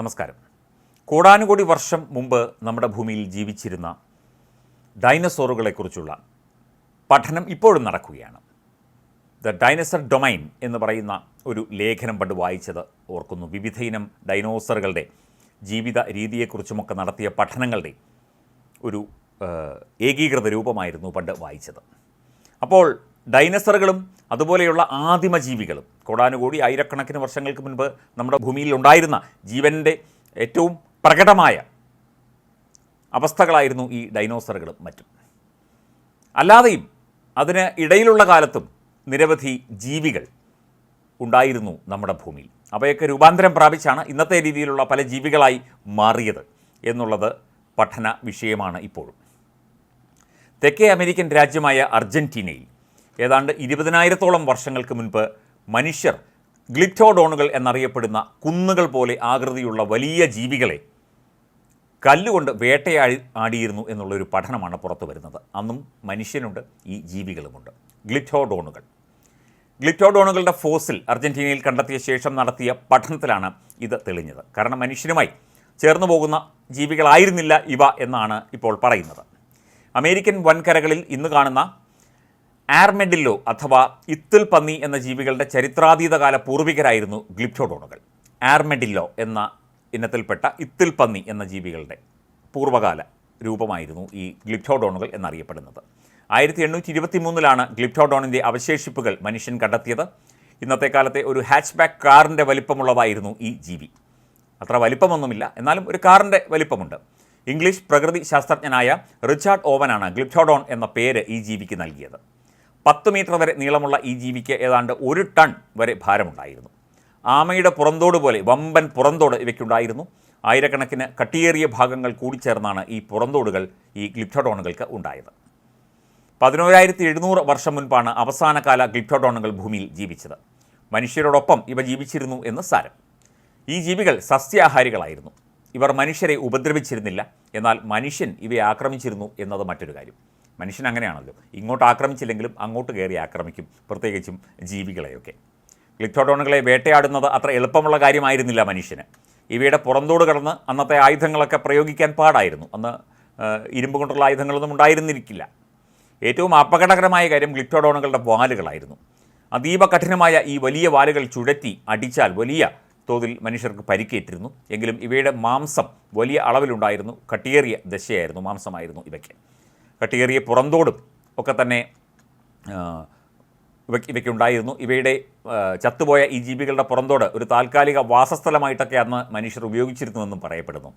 നമസ്കാരം. കോടാനുകോടി വർഷം മുമ്പ് നമ്മുടെ ഭൂമിയിൽ ജീവിച്ചിരുന്ന ഡൈനസോറുകളെക്കുറിച്ചുള്ള പഠനം ഇപ്പോഴും നടക്കുകയാണ്. ദ ഡൈനസർ ഡൊമൈൻ എന്ന് പറയുന്ന ഒരു ലേഖനം പണ്ട് വായിച്ചത് ഓർക്കുന്നു. വിവിധ ഇനം ഡൈനോസറുകളുടെ ജീവിത രീതിയെക്കുറിച്ചുമൊക്കെ നടത്തിയ പഠനങ്ങളുടെ ഒരു ഏകീകൃത രൂപമായിരുന്നു പണ്ട് വായിച്ചത്. അപ്പോൾ ഡൈനസറുകളും അതുപോലെയുള്ള ആദിമ ജീവികളും. കോടാനുകൂടി ആയിരക്കണക്കിന് വർഷങ്ങൾക്ക് മുൻപ് നമ്മുടെ ഭൂമിയിൽ ഉണ്ടായിരുന്ന ജീവന്റെ ഏറ്റവും പ്രകടമായ അവസ്ഥകളായിരുന്നു ഈ ഡൈനോസറുകളും മറ്റും. അല്ലാതെയും അതിന് ഇടയിലുള്ള കാലത്തും നിരവധി ജീവികൾ ഉണ്ടായിരുന്നു നമ്മുടെ ഭൂമിയിൽ. അവയൊക്കെ രൂപാന്തരം പ്രാപിച്ചാണ് ഇന്നത്തെ രീതിയിലുള്ള പല ജീവികളായി മാറിയത് എന്നുള്ളത് പഠന വിഷയമാണ് ഇപ്പോഴും. തെക്കേ അമേരിക്കൻ രാജ്യമായ അർജന്റീനയിൽ ഏതാണ്ട് ഇരുപതിനായിരത്തോളം വർഷങ്ങൾക്ക് മുൻപ് മനുഷ്യർ ഗ്ലിറ്റോഡോണുകൾ എന്നറിയപ്പെടുന്ന കുന്നുകൾ പോലെ ആകൃതിയുള്ള വലിയ ജീവികളെ കല്ലുകൊണ്ട് വേട്ടയാടി ആടിയിരുന്നു എന്നുള്ളൊരു പഠനമാണ് പുറത്തു വരുന്നത്. അന്നും മനുഷ്യനുണ്ട് ഈ ജീവികളുമുണ്ട്. ഗ്ലിറ്റോഡോണുകൾ. ഗ്ലിറ്റോഡോണുകളുടെ ഫോസിൽ അർജന്റീനയിൽ കണ്ടെത്തിയ ശേഷം നടത്തിയ പഠനത്തിലാണ് ഇത് തെളിഞ്ഞത്. കാരണം മനുഷ്യനുമായി ചേർന്നു പോകുന്ന ജീവികളായിരുന്നില്ല ഇവ എന്നാണ് ഇപ്പോൾ പറയുന്നത്. അമേരിക്കൻ വൻകരകളിൽ ഇന്ന് കാണുന്ന ആർമെഡില്ലോ അഥവാ ഇത്തിൽ പന്നി എന്ന ജീവികളുടെ ചരിത്രാതീതകാല പൂർവികരായിരുന്നു ഗ്ലിപ്റ്റോഡോണുകൾ. ആർമെഡില്ലോ എന്ന ഇനത്തിൽപ്പെട്ട ഇത്തിൽ പന്നി എന്ന ജീവികളുടെ പൂർവകാല രൂപമായിരുന്നു ഈ ഗ്ലിപ്റ്റോഡോണുകൾ എന്നറിയപ്പെടുന്നത്. ആയിരത്തി എണ്ണൂറ്റി ഇരുപത്തി മൂന്നിലാണ് ഗ്ലിപ്റ്റോഡോണിന്റെ അവശേഷിപ്പുകൾ മനുഷ്യൻ കണ്ടെത്തിയത്. ഇന്നത്തെ കാലത്തെ ഒരു ഹാച്ച്ബാക്ക് കാറിന്റെ വലിപ്പമുള്ളതായിരുന്നു ഈ ജീവി. അത്ര വലിപ്പമൊന്നുമില്ല എന്നാലും ഒരു കാറിന്റെ വലിപ്പമുണ്ട്. ഇംഗ്ലീഷ് പ്രകൃതി ശാസ്ത്രജ്ഞനായ റിച്ചാർഡ് ഓവനാണ് ഗ്ലിപ്റ്റോഡോൺ എന്ന പേര് ഈ ജീവിക്ക് നൽകിയത്. പത്ത് മീറ്റർ വരെ നീളമുള്ള ഈ ജീവിക്ക് ഏതാണ്ട് ഒരു ടൺ വരെ ഭാരമുണ്ടായിരുന്നു. ആമയുടെ പുറന്തോട് പോലെ വമ്പൻ പുറന്തോട് ഇവയ്ക്കുണ്ടായിരുന്നു. ആയിരക്കണക്കിന് കട്ടിയേറിയ ഭാഗങ്ങൾ കൂടിച്ചേർന്നാണ് ഈ പുറന്തോടുകൾ ഈ ഗ്ലിപ്റ്റോഡോണുകൾക്ക് ഉണ്ടായത്. പതിനോരായിരത്തി എഴുന്നൂറ് വർഷം മുൻപാണ് അവസാനകാല ഗ്ലിപ്റ്റോഡോണുകൾ ഭൂമിയിൽ ജീവിച്ചത്. മനുഷ്യരോടൊപ്പം ഇവ ജീവിച്ചിരുന്നു എന്ന് സാരം. ഈ ജീവികൾ സസ്യാഹാരികളായിരുന്നു. ഇവർ മനുഷ്യരെ ഉപദ്രവിച്ചിരുന്നില്ല. എന്നാൽ മനുഷ്യൻ ഇവയെ ആക്രമിച്ചിരുന്നു എന്നത് മറ്റൊരു കാര്യം. മനുഷ്യൻ അങ്ങനെയാണല്ലോ ഇങ്ങോട്ട് ആക്രമിച്ചില്ലെങ്കിലും അങ്ങോട്ട് കയറി ആക്രമിക്കും. പ്രത്യേകിച്ചും ജീവികളെയൊക്കെ. ഗ്ലിപ്റ്റോഡോണുകളെ വേട്ടയാടുന്നത് അത്ര എളുപ്പമുള്ള കാര്യമായിരുന്നില്ല മനുഷ്യന്. ഇവയുടെ പുറന്തോട് കടന്ന് അന്നത്തെ ആയുധങ്ങളൊക്കെ പ്രയോഗിക്കാൻ പാടായിരുന്നു. അന്ന് ഇരുമ്പ് കൊണ്ടുള്ള ആയുധങ്ങളൊന്നും ഉണ്ടായിരുന്നിരിക്കില്ല. ഏറ്റവും അപകടകരമായ കാര്യം ഗ്ലിപ്റ്റോഡോണുകളുടെ വാലുകളായിരുന്നു. അതീവ കഠിനമായ ഈ വലിയ വാലുകൾ ചുഴറ്റി അടിച്ചാൽ വലിയ തോതിൽ മനുഷ്യർക്ക് പരിക്കേറ്റിരുന്നു. എങ്കിലും ഇവയുടെ മാംസം വലിയ അളവിലുണ്ടായിരുന്നു. കട്ടിയേറിയ ദശയായിരുന്നു മാംസമായിരുന്നു ഇവയ്ക്ക്. കട്ടിയേറിയ പുറന്തോടും ഒക്കെ തന്നെ ഇവയ്ക്ക് ഇവയ്ക്കുണ്ടായിരുന്നു. ഇവയുടെ ചത്തുപോയ ഈ ജീവികളുടെ പുറന്തോട് ഒരു താൽക്കാലിക വാസസ്ഥലമായിട്ടൊക്കെ അന്ന് മനുഷ്യർ ഉപയോഗിച്ചിരുന്നുവെന്നും പറയപ്പെടുന്നു.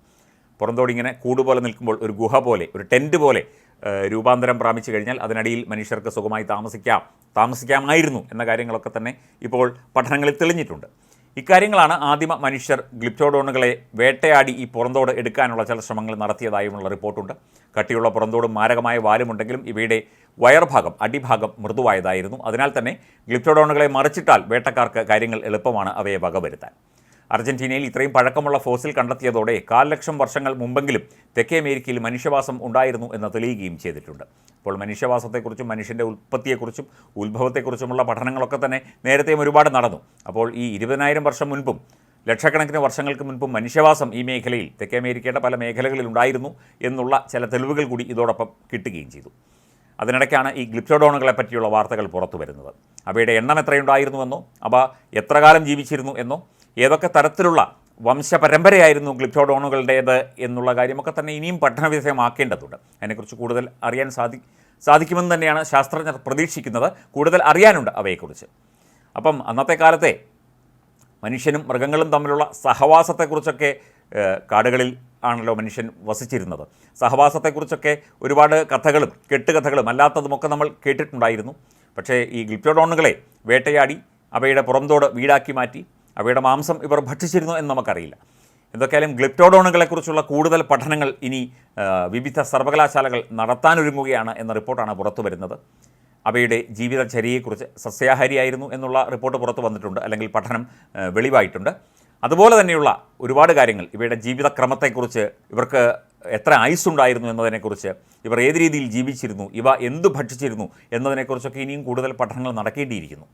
പുറന്തോട് ഇങ്ങനെ കൂടുപോലെ നിൽക്കുമ്പോൾ ഒരു ഗുഹ പോലെ ഒരു ടെന്റ് പോലെ രൂപാന്തരം പ്രാപിച്ചു കഴിഞ്ഞാൽ അതിനടിയിൽ മനുഷ്യർക്ക് സുഖമായി താമസിക്കാം താമസിക്കാമായിരുന്നു എന്ന കാര്യങ്ങളൊക്കെ തന്നെ ഇപ്പോൾ പഠനങ്ങളിൽ തെളിഞ്ഞിട്ടുണ്ട്. ഇക്കാര്യങ്ങളാണ് ആദിമ മനുഷ്യർ ഗ്ലിപ്റ്റോഡോണുകളെ വേട്ടയാടി ഈ പുറന്തോട് എടുക്കാനുള്ള ചില ശ്രമങ്ങൾ നടത്തിയതായുമുള്ള റിപ്പോർട്ടുണ്ട്. കട്ടിയുള്ള പുറന്തോടും മാരകമായ വാലുമുണ്ടെങ്കിലും ഇവയുടെ വയർഭാഗം അടിഭാഗം മൃദുവായതായിരുന്നു. അതിനാൽ തന്നെ ഗ്ലിപ്റ്റോഡോണുകളെ മറിച്ചിട്ടാൽ വേട്ടക്കാർക്ക് കാര്യങ്ങൾ എളുപ്പമാണ് അവയെ വകവരുത്താൻ. അർജന്റീനയിൽ ഇത്രയും പഴക്കമുള്ള ഫോസിൽ കണ്ടെത്തിയതോടെ കാൽ ലക്ഷം വർഷങ്ങൾ മുമ്പെങ്കിലും തെക്കേ അമേരിക്കയിൽ മനുഷ്യവാസം ഉണ്ടായിരുന്നു എന്ന് തെളിയുകയും ചെയ്തിട്ടുണ്ട്. അപ്പോൾ മനുഷ്യവാസത്തെക്കുറിച്ചും മനുഷ്യന്റെ ഉൽപ്പത്തിയെക്കുറിച്ചും ഉത്ഭവത്തെക്കുറിച്ചുമുള്ള പഠനങ്ങളൊക്കെ തന്നെ നേരത്തെയും ഒരുപാട് നടന്നു. അപ്പോൾ ഈ ഇരുപതിനായിരം വർഷം മുൻപും ലക്ഷക്കണക്കിന് വർഷങ്ങൾക്ക് മുൻപും മനുഷ്യവാസം ഈ മേഖലയിൽ തെക്കേ അമേരിക്കയുടെ പല മേഖലകളിൽ ഉണ്ടായിരുന്നു എന്നുള്ള ചില തെളിവുകൾ കൂടി ഇതോടൊപ്പം കിട്ടുകയും ചെയ്തു. അതിനിടയ്ക്കാണ് ഈ ഗ്ലിപ്റ്റോഡോണുകളെ പറ്റിയുള്ള വാർത്തകൾ പുറത്തു വരുന്നത് അവയുടെ എണ്ണം എത്രയുണ്ടായിരുന്നുവെന്നോ അവ എത്ര കാലം ജീവിച്ചിരുന്നു എന്നോ ഏതൊക്കെ തരത്തിലുള്ള വംശപരമ്പരയായിരുന്നു ഗ്ലിപ്റ്റോഡോണുകളുടേത് എന്നുള്ള കാര്യമൊക്കെ തന്നെ ഇനിയും പഠനവിധേയമാക്കേണ്ടതുണ്ട്. അതിനെക്കുറിച്ച് കൂടുതൽ അറിയാൻ സാധി സാധിക്കുമെന്ന് തന്നെയാണ് ശാസ്ത്രജ്ഞർ പ്രതീക്ഷിക്കുന്നത്. കൂടുതൽ അറിയാനുണ്ട് അവയെക്കുറിച്ച്. അപ്പം അന്നത്തെ കാലത്തെ മനുഷ്യനും മൃഗങ്ങളും തമ്മിലുള്ള സഹവാസത്തെക്കുറിച്ചൊക്കെ കാടുകളിൽ ആണല്ലോ മനുഷ്യൻ വസിച്ചിരുന്നത്. സഹവാസത്തെക്കുറിച്ചൊക്കെ ഒരുപാട് കഥകളും കെട്ടുകഥകളും അല്ലാത്തതുമൊക്കെ നമ്മൾ കേട്ടിട്ടുണ്ടായിരുന്നു. പക്ഷേ ഈ ഗ്ലിപ്റ്റോഡോണുകളെ വേട്ടയാടി അവയുടെ പുറന്തോട് വീടാക്കി മാറ്റി അവയുടെ മാംസം ഇവർ ഭക്ഷിച്ചിരുന്നു എന്ന് നമുക്കറിയില്ല. എന്തൊക്കെയായാലും ഗ്ലിപ്റ്റോഡോണുകളെക്കുറിച്ചുള്ള കൂടുതൽ പഠനങ്ങൾ ഇനി വിവിധ സർവകലാശാലകൾ നടത്താനൊരുങ്ങുകയാണ് എന്ന റിപ്പോർട്ടാണ് പുറത്തു വരുന്നത്. അവയുടെ ജീവിതചര്യയെക്കുറിച്ച് സസ്യാഹാരിയായിരുന്നു എന്നുള്ള റിപ്പോർട്ട് പുറത്തു വന്നിട്ടുണ്ട് അല്ലെങ്കിൽ പഠനം വെളിവായിട്ടുണ്ട്. അതുപോലെ തന്നെയുള്ള ഒരുപാട് കാര്യങ്ങൾ ഇവയുടെ ജീവിതക്രമത്തെക്കുറിച്ച് ഇവർക്ക് എത്ര ആയുസ്സുണ്ടായിരുന്നു എന്നതിനെക്കുറിച്ച് ഇവർ ഏത് രീതിയിൽ ജീവിച്ചിരുന്നു ഇവ എന്തു ഭക്ഷിച്ചിരുന്നു എന്നതിനെക്കുറിച്ചൊക്കെ ഇനിയും കൂടുതൽ പഠനങ്ങൾ നടക്കേണ്ടിയിരിക്കുന്നു.